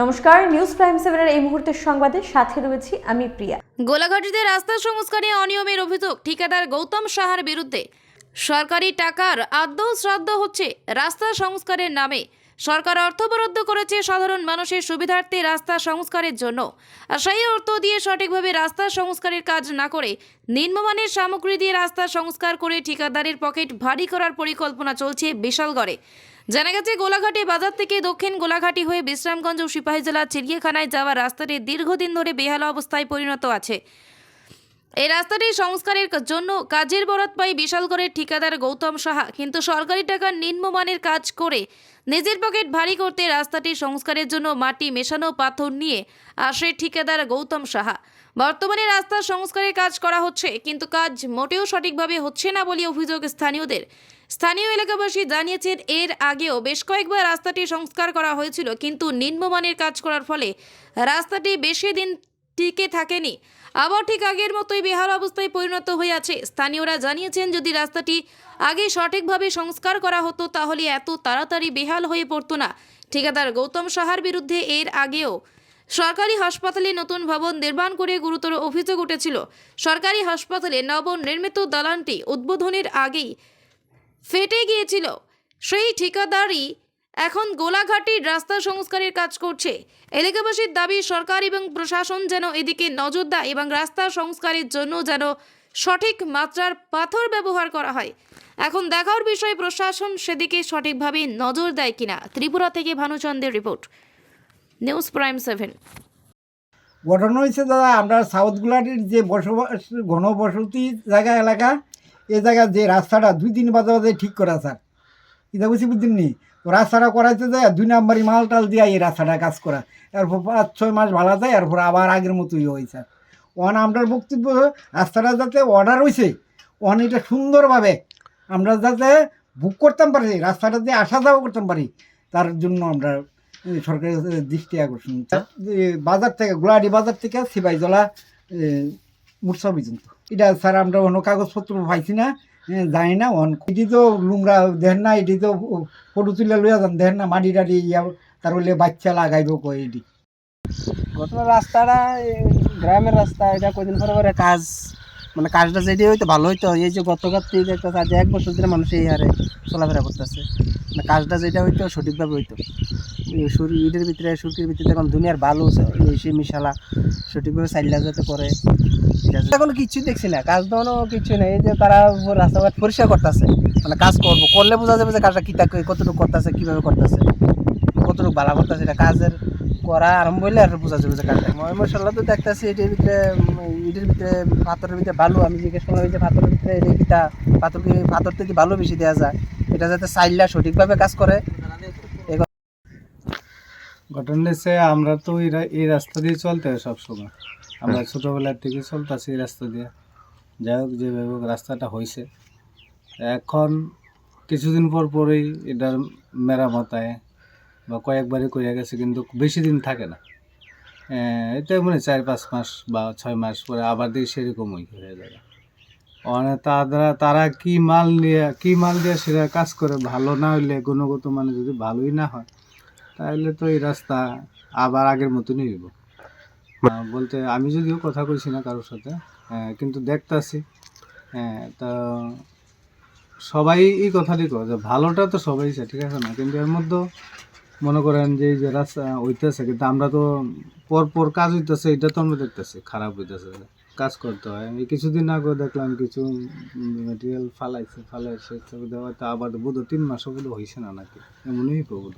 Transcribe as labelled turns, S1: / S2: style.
S1: নমস্কার news prime সেভেনের এই মুহূর্তের সংবাদে সাথে রয়েছি আমি প্রিয়া।
S2: গোলাঘাটিতে রাস্তা সংস্কারে অনিয়মের অভিযোগ, ঠিকাদার গৌতম সাহার বিরুদ্ধে। সরকারি টাকার আদৌ শ্রাদ্ধ হচ্ছে রাস্তা সংস্কারের নামে। সরকার অর্থ বরাদ্দ করেছে সাধারণ মানুষের সুবিধার্থে রাস্তা সংস্কারের জন্য। আর সেই অর্থ দিয়ে সঠিকভাবে রাস্তা সংস্কারের কাজ না করে নিম্নমানের সামগ্রী দিয়ে রাস্তা সংস্কার করে ঠিকাদারের পকেট ভারী করার পরিকল্পনা চলছে বিশালগড়ে। জানা গেছে, গোলাঘাটি বাজার থেকে দক্ষিণ গোলাঘাটি হয়ে বিশ্রামগঞ্জ ও সিপাহী জেলার চিড়িয়াখানায় যাওয়া রাস্তাটি দীর্ঘদিন ধরে বেহাল অবস্থায় পরিণত আছে। এই রাস্তাটি সংস্কারের জন্য কাজের বরাত পাই বিশালগড়ের ঠিকাদার গৌতম সাহা। কিন্তু সরকারি টাকার নিম্নমানের কাজ করে নিজের পকেট ভারী করতে রাস্তাটি সংস্কারের জন্য মাটি মেশানো পাথর নিয়ে আসে ঠিকাদার গৌতম সাহা। বর্তমানে রাস্তার সংস্কারের কাজ করা হচ্ছে, কিন্তু কাজ মোটেও সঠিকভাবে হচ্ছে না বলে অভিযোগ স্থানীয়দের। স্থানীয় এলাকাবাসী জানিয়েছেন, এর আগেও বেশ কয়েকবার রাস্তাটি সংস্কার করা হয়েছিল, কিন্তু নিম্নমানের কাজ করার ফলে রাস্তাটি বেশি দিন টিকে থাকেনি। আবার ঠিক আগের মতোই বেহাল অবস্থায় পরিণত হয়ে আছে। স্থানীয়রা জানিয়েছেন, যদি রাস্তাটি আগে সঠিকভাবে সংস্কার করা হতো, তাহলে এত তাড়াতাড়ি বেহাল হয়ে পড়তো না। ঠিকাদার গৌতম সাহার বিরুদ্ধে এর আগেও সরকারি হাসপাতালে নতুন ভবন নির্মাণ করে গুরুতর অভিযোগ উঠেছিল। সরকারি হাসপাতালে নবনির্মিত দালানটি উদ্বোধনের আগেই ফেটে গিয়েছিল। সেই ঠিকাদারই এখন গোলাঘাটির রাস্তা সংস্কারের কাজ করছে। এলাকাবাসীর দাবি, সরকার এবং প্রশাসন যেন এদিকে নজর দেয় এবং রাস্তা সংস্কারের জন্য যেন সঠিক মাত্রার পাথর ব্যবহার করা হয়। এখন দেখার বিষয়, প্রশাসন সেদিকে সঠিকভাবে নজর দেয় কিনা? ত্রিপুরা থেকে ভানুচন্দ্রের রিপোর্ট। News prime seven.
S3: ঘটনা হয়েছে, দাদা, আমরা সাউথ গুলাটির যে বসবাস, ঘনবসতি জায়গা, এলাকা, এ জায়গা যে রাস্তাটা দুই দিন বাদে বাদে ঠিক করা, স্যার। এটা বুঝি বুঝছেন নি তো রাস্তাটা করাইতে যায় দুই নাম্বারই মাল টাল দিয়ে এই রাস্তাটা কাজ করা। এরপর পাঁচ ছয় মাস ভাড়া যায় এরপর আবার আগের মতোই হয় স্যার ওয়ান আমরার বক্তব্য রাস্তাটা যাতে অর্ডার হয়েছে ওয়ান এটা সুন্দরভাবে আমরা যাতে বুক করতাম পারি রাস্তাটা দিয়ে আসা যাওয়া করতাম পারি তার জন্য আমরা সরকারের দৃষ্টি আকর্ষণ। বাজার থেকে গোলাহাটি বাজার থেকে সিপাহীজলা মূর্ছা পর্যন্ত এটা স্যার আমরা অন্য কাগজপত্র পাইছি না জানি না, অন এটি তো লুমরা দেন না, এটি তো ফটো তুলে লইয়া যান, দেন না, মাটি টাটি ইয়া, তার বলে বাচ্চা লাগাইব কই এটি।
S4: ঘটনা রাস্তাটা গ্রামের রাস্তা, এটা কদিন পরে পরে কাজ মানে কাজটা যেটি হইতো ভালো হইতো, এই যে গতকাল থেকে এক বছর ধরে মানুষ এই হারে চলাফেরা করতেছে। মানে কাজটা যেটা হইতো, সঠিকভাবে হইতো। সুর, ইটের ভিতরে, সুরকির ভিতরে এখন দুনিয়ার ভালো সে মিশালা, সঠিকভাবে চাইলা যাতে করে। এখন কিচ্ছু দেখছি না কাজ তো কিচ্ছু নেই যে তারা রাস্তাঘাট পরিষ্কার করতেছে। মানে কাজ করব করলে বোঝা যাবে যে কাজটা কী কতটুকু করতেছে কীভাবে করতেছে কতটুকু ভালো করতেছে এটা কাজের করা আরম্ভ হইলে আর বোঝা যাবে যে কাজটা। মই মশলা তো দেখতেছি এটির ভিতরে ইটের ভিতরে পাথরের ভিতরে ভালো আমি জিজ্ঞেস করলাম যে পাথরের ভিতরে এটা পাথর পাথর থেকে ভালো বেশি দেওয়া যায় এটা যাতে চাইলা সঠিকভাবে কাজ করে
S5: ঘটনা হচ্ছে, আমরা তো এই রাস্তা দিয়ে চলতে হয় সবসময়। আমরা ছোটোবেলার থেকে চলতেছি এই রাস্তা দিয়ে। যাই হোক, যেভাবে হোক রাস্তাটা হয়েছে। এখন কিছুদিন পর পরেই এটার মেরামত মেরামতায় বা কয়েকবারই করে গেছে, কিন্তু বেশি দিন থাকে না। এটা মানে চার পাঁচ মাস বা ছয় মাস পরে আবার দিয়ে সেরকমই হয়ে যাবে অনেক তারা তারা কি মাল নিয়ে, কি মাল দিয়ে সেটা কাজ করে, ভালো না হইলে গুণগত মানে যদি ভালোই না হয় তাহলে তো এই রাস্তা আবার আগের মতনই হইব। বলতে আমি যদিও কথা কইছি না কারোর সাথে কিন্তু দেখতাছি হ্যাঁ তা সবাই এই কথাটি কয় যে ভালোটা তো সবাই চায়, ঠিক আছে না? কিন্তু এর মধ্যে মনে করেন যে এই যে রাস্তা হইতেছে, কিন্তু আমরা তো পর পর কাজ হইতেছে, এটা তো আমরা দেখতেছি, খারাপ হইতেছে। কাজ করতে হয়। আমি কিছুদিন আগে দেখলাম কিছু মেটেরিয়াল ফালাইছে ফালাইছে তবে হয়তো আবার বোধ তিন মাসও বোধ হয়েছে না নাকি? এমনই বোধ